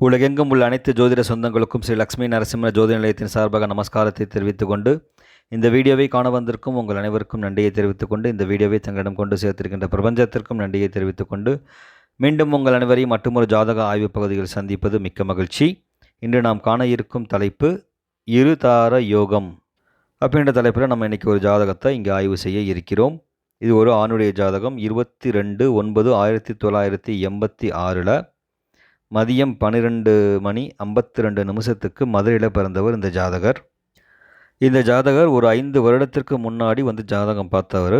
உலகெங்கும் உள்ள அனைத்து ஜோதிட சொந்தங்களுக்கும் ஸ்ரீ லக்ஷ்மி நரசிம்ம ஜோதிட நிலையத்தின் சார்பாக நமஸ்காரத்தை தெரிவித்துக் கொண்டு இந்த வீடியோவை காண வந்திருக்கும் உங்கள் அனைவருக்கும் நன்றியை தெரிவித்துக் கொண்டு இந்த வீடியோவை தங்களிடம் கொண்டு சேர்த்திருக்கின்ற பிரபஞ்சத்திற்கும் நன்றியை தெரிவித்துக் கொண்டு மீண்டும் உங்கள் அனைவரையும் மற்றொரு ஜாதக ஆய்வு பகுதியில் சந்திப்பது மிக்க மகிழ்ச்சி. இன்று நாம் காண இருக்கும் தலைப்பு இருதார யோகம். அப்படின்ற தலைப்பில் நம்ம இன்றைக்கி ஒரு ஜாதகத்தை இங்கே ஆய்வு செய்ய இருக்கிறோம். இது ஒரு ஆணுடைய ஜாதகம் இருபத்தி ரெண்டு ஒன்பது ஆயிரத்தி தொள்ளாயிரத்தி எண்பத்தி ஆறில் மதியம் பன்னிரெண்டு மணி ஐம்பத்தி ரெண்டு நிமிஷத்துக்கு மதுரையில் பிறந்தவர் இந்த ஜாதகர். இந்த ஜாதகர் ஒரு ஐந்து வருடத்திற்கு முன்னாடி வந்து ஜாதகம் பார்த்தவர்.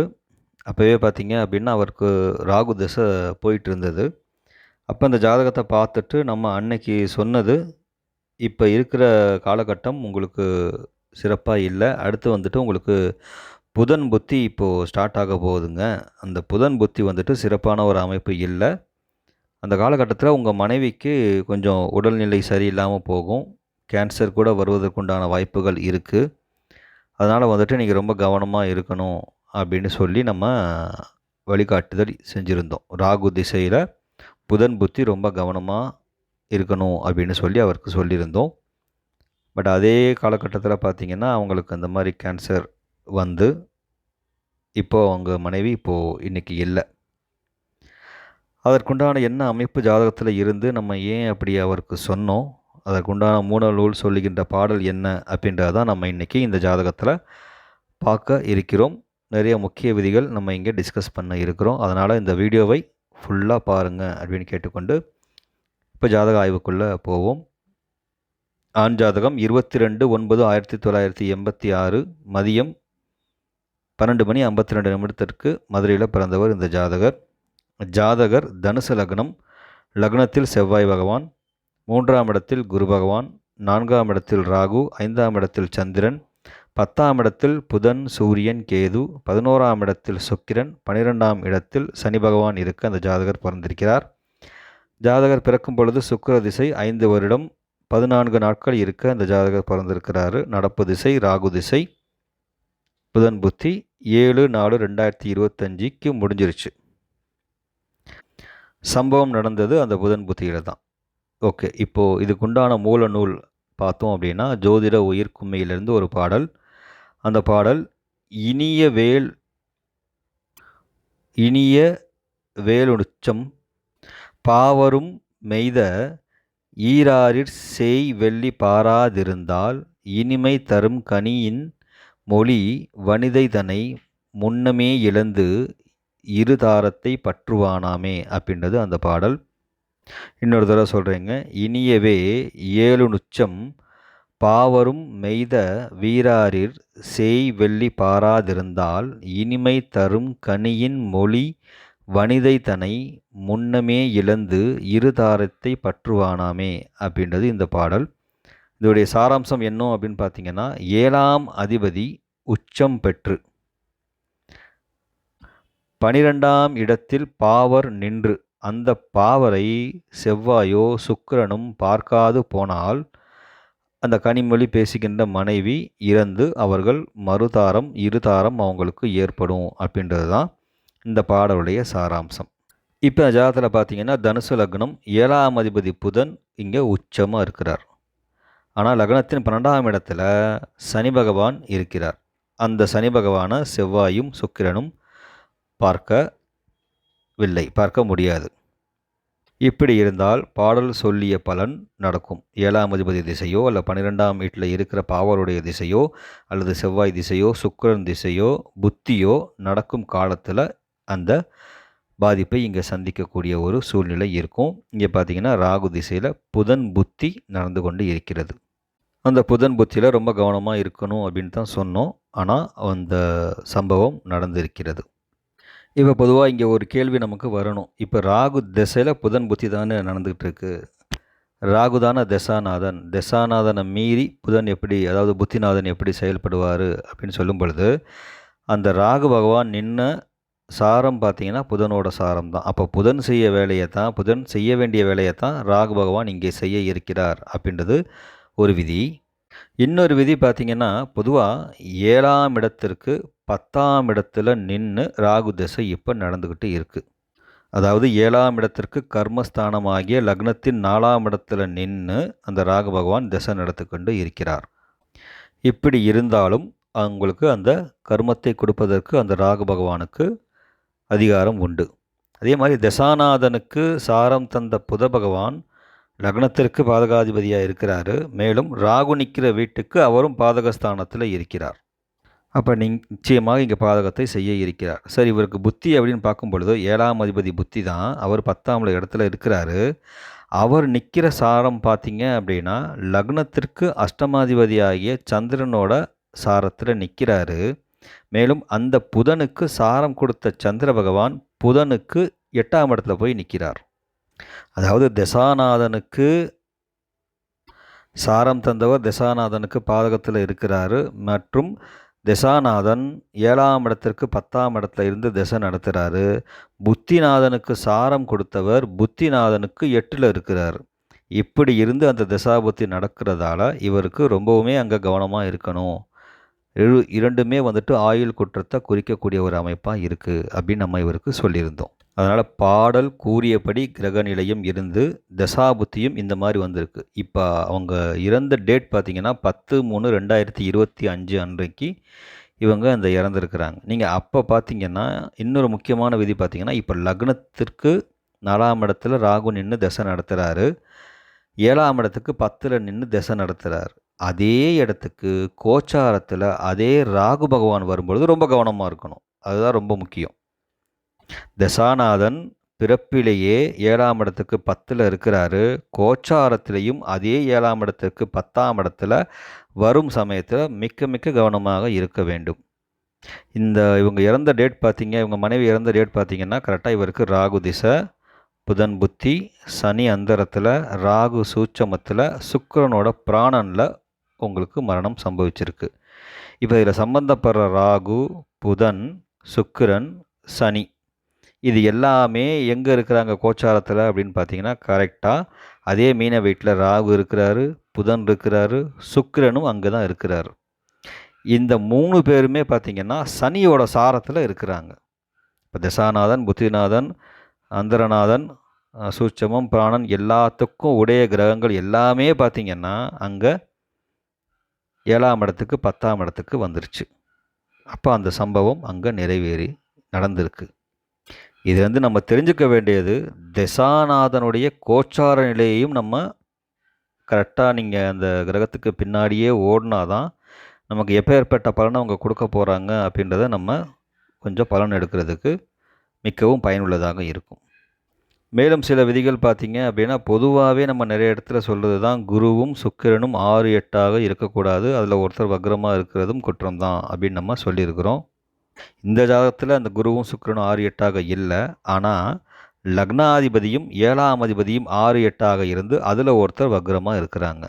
அப்போவே பார்த்தீங்க அப்படின்னா அவருக்கு ராகு தசை போயிட்டு இருந்தது அப்போ இந்த ஜாதகத்தை பார்த்துட்டு நம்ம அன்னைக்கு சொன்னது இப்போ இருக்கிற காலகட்டம் உங்களுக்கு சிறப்பாக இல்லை அடுத்து வந்துட்டு உங்களுக்கு புதன் புத்தி இப்போது ஸ்டார்ட் ஆக போகுதுங்க. அந்த புதன் புத்தி வந்துட்டு சிறப்பான ஒரு அமைப்பு இல்லை. அந்த காலகட்டத்தில் உங்கள் மனைவிக்கு கொஞ்சம் உடல்நிலை சரியில்லாமல் போகும். கேன்சர் கூட வருவதற்குண்டான வாய்ப்புகள் இருக்குது அதனால் வந்துட்டு நீங்கள் ரொம்ப கவனமாக இருக்கணும் அப்படின்னு சொல்லி நம்ம வழிகாட்டுதல் செஞ்சுருந்தோம். ராகு திசையில் புதன் புத்தி ரொம்ப கவனமாக இருக்கணும் அப்படின்னு சொல்லி அவருக்கு சொல்லியிருந்தோம் பட் அதே காலகட்டத்தில் பார்த்திங்கன்னா அவங்களுக்கு அந்த மாதிரி கேன்சர் வந்து இப்போது அவங்க மனைவி இப்போது இன்றைக்கி இல்லை. அதற்குண்டான என்ன அமைப்பு ஜாதகத்தில் இருந்து நம்ம ஏன் அப்படி அவருக்கு சொன்னோம்? அதற்குண்டான மூணு நூல் சொல்லுகின்ற பாடல் என்ன அப்படின்றதான் நம்ம இன்றைக்கி இந்த ஜாதகத்தில் பார்க்க இருக்கிறோம். நிறைய முக்கிய விதிகள் நம்ம இங்கே டிஸ்கஸ் பண்ண இருக்கிறோம். அதனால் இந்த வீடியோவை ஃபுல்லாக பாருங்கள் அப்படின்னு கேட்டுக்கொண்டு இப்போ ஜாதக ஆய்வுக்குள்ளே போவோம். ஆண் ஜாதகம் இருபத்தி ரெண்டு ஒன்பது ஆயிரத்தி தொள்ளாயிரத்தி எண்பத்தி ஆறு மதியம் பன்னெண்டு மணி ஐம்பத்தி ரெண்டு நிமிடத்திற்கு மதுரையில் பிறந்தவர் இந்த ஜாதகர். ஜாதகர் தனுசு லக்னம் லக்னத்தில் செவ்வாய் பகவான் மூன்றாம் இடத்தில் குரு பகவான் நான்காம் இடத்தில் ராகு ஐந்தாம் இடத்தில் சந்திரன் பத்தாம் இடத்தில் புதன் சூரியன் கேது பதினோராம் இடத்தில் சுக்கிரன் பனிரெண்டாம் இடத்தில் சனி பகவான் இருக்க அந்த ஜாதகர் பிறந்திருக்கிறார். ஜாதகர் பிறக்கும் பொழுது சுக்கர திசை ஐந்து வருடம் பதினான்கு நாட்கள் இருக்க அந்த ஜாதகர் பிறந்திருக்கிறாரு. நடப்பு திசை ராகு திசை புதன் புத்தி ஏழு நாலு ரெண்டாயிரத்தி இருபத்தஞ்சிக்கு முடிஞ்சிருச்சு. சம்பவம் நடந்தது அந்த புதன் புத்தியில் தான். ஓகே இப்போது இதுக்குண்டான மூல நூல் பார்த்தோம் அப்படின்னா ஜோதிட உயிர் கும்மையிலிருந்து ஒரு பாடல். அந்த பாடல் இனிய வேல் இனிய வேலுச்சம் பாவரும் மெய்த ஈராரிற் செய் வெள்ளி பாராதிருந்தால் இனிமை தரும் கனியின் மொழி வனிதைதனை முன்னமே இழந்து இருதாரத்தை பற்றுவானாமே அப்படின்றது அந்த பாடல். இன்னொரு தடவை சொல்கிறேங்க இனியவே ஏழு நுச்சம் பாவரும் மெய்த வீராரிர் செய் வெள்ளி பாராதிருந்தால் இனிமை தரும் கனியின் மொழி வனிதை தனை முன்னமே இழந்து இருதாரத்தை பற்றுவானாமே அப்படின்றது இந்த பாடல். இதோடைய சாராம்சம் என்ன அப்படின்னு பார்த்தீங்கன்னா ஏழாம் அதிபதி உச்சம் பெற்று. பனிரெண்டாம் இடத்தில் பாவர் நின்று அந்த பாவரை செவ்வாயோ சுக்கிரனும் பார்க்காது போனால் அந்த கனிமொழி பேசுகின்ற மனைவி இறந்து அவர்கள் மறுதாரம் இருதாரம் அவங்களுக்கு ஏற்படும் அப்படின்றது தான் இந்த பாடலுடைய சாராம்சம். இப்போ ஜாதத்தில் பார்த்தீங்கன்னா தனுசு லக்னம் ஏழாம் அதிபதி புதன் இங்கே உச்சமாக இருக்கிறார். ஆனால் லக்னத்தின் பன்னெண்டாம் இடத்துல சனி பகவான் இருக்கிறார். அந்த சனி பகவானை செவ்வாயும் சுக்கிரனும் பார்க்கவில்லை பார்க்க முடியாது. இப்படி இருந்தால் பாடல் சொல்லிய பலன் நடக்கும். ஏழாம் அதிபதி திசையோ அல்ல பன்னிரெண்டாம் வீட்டில் இருக்கிற பாவருடைய திசையோ அல்லது செவ்வாய் திசையோ சுக்கரன் திசையோ புத்தியோ நடக்கும் காலத்தில் அந்த பாதிப்பை இங்கே சந்திக்கக்கூடிய ஒரு சூழ்நிலை இருக்கும். இங்கே பார்த்தீங்கன்னா ராகு திசையில் புதன் புத்தி நடந்து கொண்டு இருக்கிறது. அந்த புதன் புத்தியில் ரொம்ப கவனமாக இருக்கணும் அப்படின்னு தான் சொன்னோம். ஆனால் அந்த சம்பவம் நடந்திருக்கிறது. இப்போ பொதுவாக இங்கே ஒரு கேள்வி நமக்கு வரணும். இப்போ ராகு திசையில் புதன் புத்தி தானே நடந்துக்கிட்டு இருக்கு ராகுதான திசாநாதன். தசாநாதன் தசாநாதனை மீறி புதன் எப்படி அதாவது புத்திநாதன் எப்படி செயல்படுவார் அப்படின்னு சொல்லும் பொழுது அந்த ராகு பகவான் நின்ன சாரம் பார்த்தீங்கன்னா புதனோட சாரம் தான். அப்போ புதன் செய்ய வேலையை தான் புதன் செய்ய வேண்டிய வேலையை தான் ராகு பகவான் இங்கே செய்ய இருக்கிறார் அப்படின்றது ஒரு விதி. இன்னொரு விதி பார்த்திங்கன்னா பொதுவாக ஏழாம் இடத்திற்கு பத்தாம் இடத்துல நின்று ராகு திசை இப்போ நடந்துக்கிட்டு இருக்குது அதாவது ஏழாம் இடத்திற்கு கர்மஸ்தானமாகிய லக்னத்தின் நாலாம் இடத்துல நின்று அந்த ராகு பகவான் திசை நடத்திக்கொண்டு இருக்கிறார். இப்படி இருந்தாலும் அவங்களுக்கு அந்த கர்மத்தை கொடுப்பதற்கு அந்த ராகு பகவானுக்கு அதிகாரம் உண்டு. அதே மாதிரி தசாநாதனுக்கு சாரம் தந்த புத பகவான் லக்னத்திற்கு பாதகாதிபதியாக இருக்கிறாரு. மேலும் ராகு நிற்கிற வீட்டுக்கு அவரும் பாதகஸ்தானத்தில் இருக்கிறார். அப்போ நிச்சயமாக இங்கே பாதகத்தை செய்ய இருக்கிறார். சரி இவருக்கு புத்தி அப்படின்னு பார்க்கும் பொழுது ஏழாம் அதிபதி புத்தி தான். அவர் பத்தாம் இடத்துல இருக்கிறாரு. அவர் நிற்கிற சாரம் பார்த்தீங்க அப்படின்னா லக்னத்திற்கு அஷ்டமாதிபதியாகிய சந்திரனோட சாரத்தில் நிற்கிறாரு மேலும் அந்த புதனுக்கு சாரம் கொடுத்த சந்திர பகவான் புதனுக்கு எட்டாம் இடத்துல போய் நிற்கிறார் அதாவது தசாநாதனுக்கு சாரம் தந்தவர் தசாநாதனுக்கு பாதகத்தில் இருக்கிறாரு. மற்றும் திசாநாதன் ஏழாம் இடத்திற்கு பத்தாம் இடத்துல இருந்து திசை நடத்துகிறாரு புத்திநாதனுக்கு சாரம் கொடுத்தவர் புத்திநாதனுக்கு எட்டில் இருக்கிறார். இப்படி இருந்து அந்த திசாபுத்தி நடக்கிறதால இவருக்கு ரொம்பவுமே அங்கே கவனமாக இருக்கணும். இரு இரண்டுமே வந்துட்டு ஆயுள் குற்றத்தை குறிக்கக்கூடிய ஒரு அமைப்பாக இருக்குது அப்படின்னு நம்ம இவருக்கு சொல்லியிருந்தோம். அதனால் பாடல் கூறியபடி கிரக நிலையும் இருந்து தசாபுத்தியும் இந்த மாதிரி வந்திருக்கு. இப்போ அவங்க இறந்த டேட் பார்த்திங்கன்னா பத்து மூணு ரெண்டாயிரத்தி இருபத்தி அஞ்சு அன்றைக்கு இவங்க அந்த இறந்துருக்கிறாங்க. நீங்கள் அப்போ பார்த்தீங்கன்னா இன்னொரு முக்கியமான விதி பார்த்திங்கன்னா இப்போ லக்னத்திற்கு நாலாம் இடத்துல ராகு நின்று தசை நடத்துகிறாரு ஏழாம் இடத்துக்கு பத்தில் நின்று தசை நடத்துகிறார் அதே இடத்துக்கு கோச்சாரத்தில் அதே ராகு பகவான் வரும்பொழுது ரொம்ப கவனமாக இருக்கணும். அதுதான் ரொம்ப முக்கியம். தசாநாதன் பிறப்பிலேயே ஏழாம் இடத்துக்கு பத்தில் இருக்கிறாரு. கோச்சாரத்திலையும் அதே ஏழாம் இடத்துக்கு பத்தாம் இடத்துல வரும் சமயத்தில் மிக்க மிக்க கவனமாக இருக்க வேண்டும். இந்த இவங்க இறந்த டேட் பார்த்தீங்க இவங்க மனைவி இறந்த டேட் பார்த்தீங்கன்னா கரெக்டாக இவருக்கு ராகு திசை புதன் புத்தி சனி அந்தரத்தில் ராகு சூட்சமத்தில் சுக்கரனோட பிராணனில் உங்களுக்கு மரணம் சம்பவிச்சிருக்கு. இப்போ இதில் சம்பந்தப்படுற ராகு புதன் சுக்கிரன் சனி இது எல்லாமே எங்கே இருக்கிறாங்க கோச்சாரத்தில் அப்படின்னு பார்த்தீங்கன்னா கரெக்டாக அதே மீன வீட்டில் ராகு இருக்கிறாரு புதன் இருக்கிறாரு சுக்கிரனும் அங்கே தான் இருக்கிறாரு. இந்த மூணு பேருமே பார்த்திங்கன்னா சனியோட சாரத்தில் இருக்கிறாங்க. இப்போ தசாநாதன் புத்திநாதன் அந்தரநாதன் சூட்சமம் பிராணன் எல்லாத்துக்கும் உடைய கிரகங்கள் எல்லாமே பார்த்திங்கன்னா அங்கே ஏழாம் இடத்துக்கு பத்தாம் இடத்துக்கு வந்துருச்சு. அப்போ அந்த சம்பவம் அங்கே நிறைவேறி நடந்திருக்கு. இது வந்து நம்ம தெரிஞ்சுக்க வேண்டியது திசாநாதனுடைய கோச்சார நிலையையும் நம்ம கரெக்டாக நீங்கள் அந்த கிரகத்துக்கு பின்னாடியே ஓடினா தான் நமக்கு எப்பேற்பட்ட பலனை அவங்க கொடுக்க போகிறாங்க அப்படின்றத நம்ம கொஞ்சம் பலன் எடுக்கிறதுக்கு மிகவும் பயனுள்ளதாக இருக்கும். மேலும் சில விதிகள் பார்த்தீங்க அப்படின்னா பொதுவாகவே நம்ம நிறைய இடத்துல சொல்கிறது தான் குருவும் சுக்கிரனும் ஆறு எட்டாக இருக்கக்கூடாது. அதில் ஒருத்தர் வக்ரமாக இருக்கிறதும் குற்றம் தான் அப்படின்னு நம்ம சொல்லியிருக்கிறோம். இந்த ஜாதகத்தில் அந்த குருவும் சுக்கரனும் ஆறு எட்டாக இல்லை. ஆனால் லக்னாதிபதியும் ஏழாம் அதிபதியும் ஆறு எட்டாக இருந்து அதில் ஒருத்தர் வக்ரமாக இருக்கிறாங்க.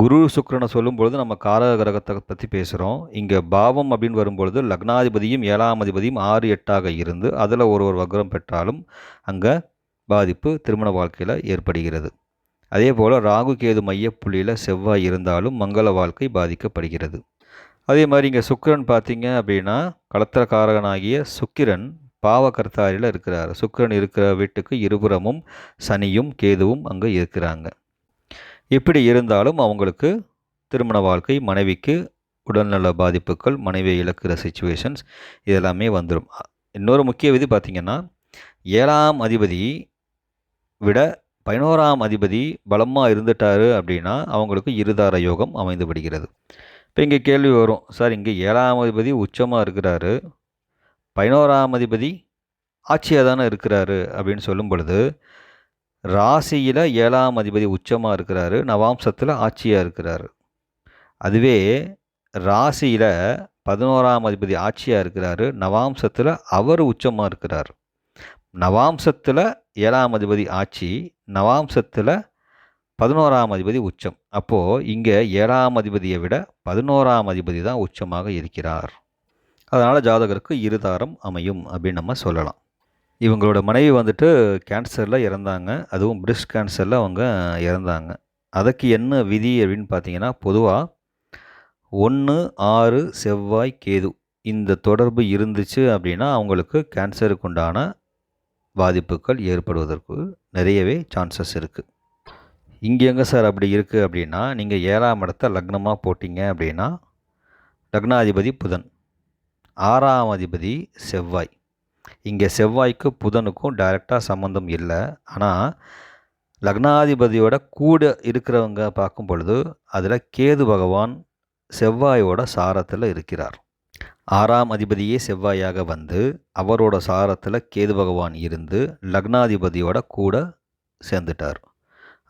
குரு சுக்கரனை சொல்லும் பொழுது நம்ம காரக கிரகத்தை பற்றி பேசுகிறோம் இங்கே பாவம் அப்படின்னு வரும்பொழுது லக்னாதிபதியும் ஏழாம் அதிபதியும் ஆறு எட்டாக இருந்து அதில் ஒருவர் வக்ரம் பெற்றாலும் அங்கே பாதிப்பு திருமண வாழ்க்கையில் ஏற்படுகிறது. அதே போல் ராகு கேது மையப்புள்ளியில் செவ்வாய் இருந்தாலும் மங்கள வாழ்க்கை பாதிக்கப்படுகிறது. அதே மாதிரி இங்கே சுக்கிரன் பார்த்தீங்க அப்படின்னா களத்திரக்காரகனாகிய சுக்கிரன் பாவகர்த்தாரியில் இருக்கிறார். சுக்கிரன் இருக்கிற வீட்டுக்கு இருபுறமும் சனியும் கேதுவும் அங்கே இருக்கிறாங்க. இப்படி இருந்தாலும் அவங்களுக்கு திருமண வாழ்க்கை மனைவிக்கு உடல்நல பாதிப்புகள் மனைவியை இழக்கிற சுச்சுவேஷன்ஸ் இதெல்லாமே வந்துடும் இன்னொரு முக்கிய விதி பார்த்திங்கன்னா ஏழாம் அதிபதி விட பதினோராம் அதிபதி பலமாக இருந்துட்டாரு அப்படின்னா அவங்களுக்கு இருதார யோகம் அமைந்து விடுகிறது. இப்போ இங்கே கேள்வி வரும். சார் இங்கே ஏழாம் அதிபதி உச்சமாக இருக்கிறாரு. பதினோராம் அதிபதி ஆட்சியாக தானே இருக்கிறாரு அப்படின்னு சொல்லும் பொழுது ராசியில் ஏழாம் அதிபதி உச்சமாக இருக்கிறாரு நவாம்சத்தில் ஆட்சியாக இருக்கிறாரு. அதுவே ராசியில் பதினோராம் அதிபதி ஆட்சியாக இருக்கிறாரு நவாம்சத்தில் அவர் உச்சமாக இருக்கிறார். நவாம்சத்தில் ஏழாம் அதிபதி ஆட்சி நவாம்சத்தில் பதினோராம் அதிபதி உச்சம். அப்போது இங்கே ஏழாம் அதிபதியை விட பதினோராம் அதிபதி தான் உச்சமாக இருக்கிறார். அதனால் ஜாதகருக்கு இருதாரம் அமையும் அப்படின்னு நம்ம சொல்லலாம். இவங்களோட மனைவி வந்துட்டு கேன்சரில் இறந்தாங்க. அதுவும் பிரெஸ்ட் கேன்சரில் அவங்க இறந்தாங்க. அதுக்கு என்ன விதி அப்படின்னு பார்த்தீங்கன்னா பொதுவாக ஒன்று ஆறு செவ்வாய் கேது இந்த தொடர்பு இருந்துச்சு அப்படின்னா அவங்களுக்கு கேன்சருக்கு உண்டான பாதிப்புகள் ஏற்படுவதற்கு நிறையவே சான்சஸ் இருக்குது இங்கே எங்கே சார் அப்படி இருக்குது அப்படின்னா நீங்கள் ஏழாம் இடத்த லக்னமாக போட்டிங்க அப்படின்னா லக்னாதிபதி புதன். ஆறாம் அதிபதி செவ்வாய். இங்கே செவ்வாய்க்கு புதனுக்கும் டைரெக்டாக சம்மந்தம் இல்லை. ஆனால் லக்னாதிபதியோட கூட இருக்கிறவங்க பார்க்கும் பொழுது அதில் கேது பகவான் செவ்வாயோட சாரத்தில் இருக்கிறார். ஆறாம் அதிபதியே செவ்வாயாக வந்து அவரோட சாரத்தில் கேது பகவான் இருந்து லக்னாதிபதியோட கூட சேர்ந்துட்டார்.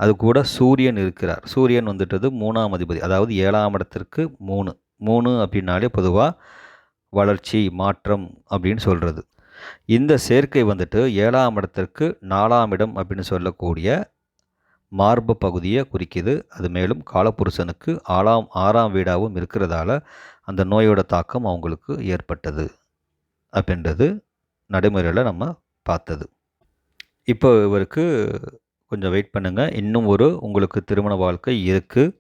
அது கூட சூரியன் இருக்கிறார். சூரியன் வந்துட்டது மூணாம் அதிபதி அதாவது ஏழாம் இடத்திற்கு மூணு. மூணு அப்படின்னாலே பொதுவாக வளர்ச்சி மாற்றம் அப்படின்னு சொல்கிறது இந்த சேர்க்கை வந்துட்டு ஏழாம் இடத்திற்கு நாலாம் இடம் அப்படின்னு சொல்லக்கூடிய மார்பு பகுதியை குறிக்குது. அது மேலும் காலப்புருஷனுக்கு ஆறாம் ஆறாம் வீடாகவும் இருக்கிறதால அந்த நோயோட தாக்கம் அவங்களுக்கு ஏற்பட்டது அப்படின்றது நடைமுறையில் நம்ம பார்த்தது. இப்போ இவருக்கு கொஞ்சம் வெயிட் பண்ணுங்கள் இன்னும் ஒரு உங்களுக்கு திருமண வாழ்க்கை இருக்குது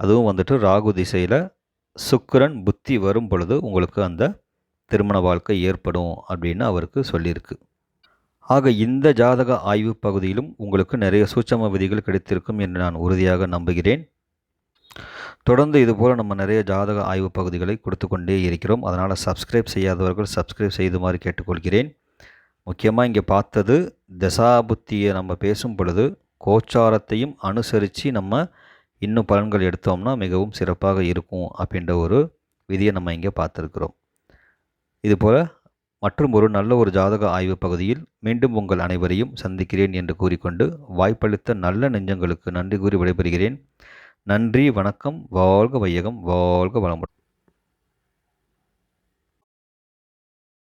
அதுவும் வந்துட்டு ராகு திசையில் சுக்கரன் புத்தி வரும் பொழுது உங்களுக்கு அந்த திருமண வாழ்க்கை ஏற்படும் அப்படின்னு அவருக்கு சொல்லியிருக்கு. ஆக இந்த ஜாதக ஆய்வு பகுதியிலும் உங்களுக்கு நிறைய சூட்சம விதிகள் கிடைத்திருக்கும் என்று நான் உறுதியாக நம்புகிறேன். தொடர்ந்து இதுபோல் நம்ம நிறைய ஜாதக ஆய்வு பகுதிகளை கொடுத்து கொண்டே இருக்கிறோம். அதனால் சப்ஸ்கிரைப் செய்யாதவர்கள் சப்ஸ்கிரைப் செய்துமாறு கேட்டுக்கொள்கிறேன். முக்கியமாக இங்கே பார்த்தது தசாபுத்தியை நம்ம பேசும் பொழுது கோச்சாரத்தையும் அனுசரித்து நம்ம இன்னும் பலன்கள் எடுத்தோம்னா மிகவும் சிறப்பாக இருக்கும் அப்படின்ற ஒரு விதியை நம்ம இங்கே பார்த்துருக்குறோம். இதுபோல் மற்றும் ஒரு நல்ல ஒரு ஜாதக ஆய்வு பகுதியில் மீண்டும் உங்கள் அனைவரையும் சந்திக்கிறேன் என்று கூறிக்கொண்டு வாய்ப்பளித்த நல்ல நெஞ்சங்களுக்கு நன்றி கூறி விடைபெறுகிறேன். நன்றி வணக்கம் வாழ்க வையகம் வாழ்க வளமுடன்.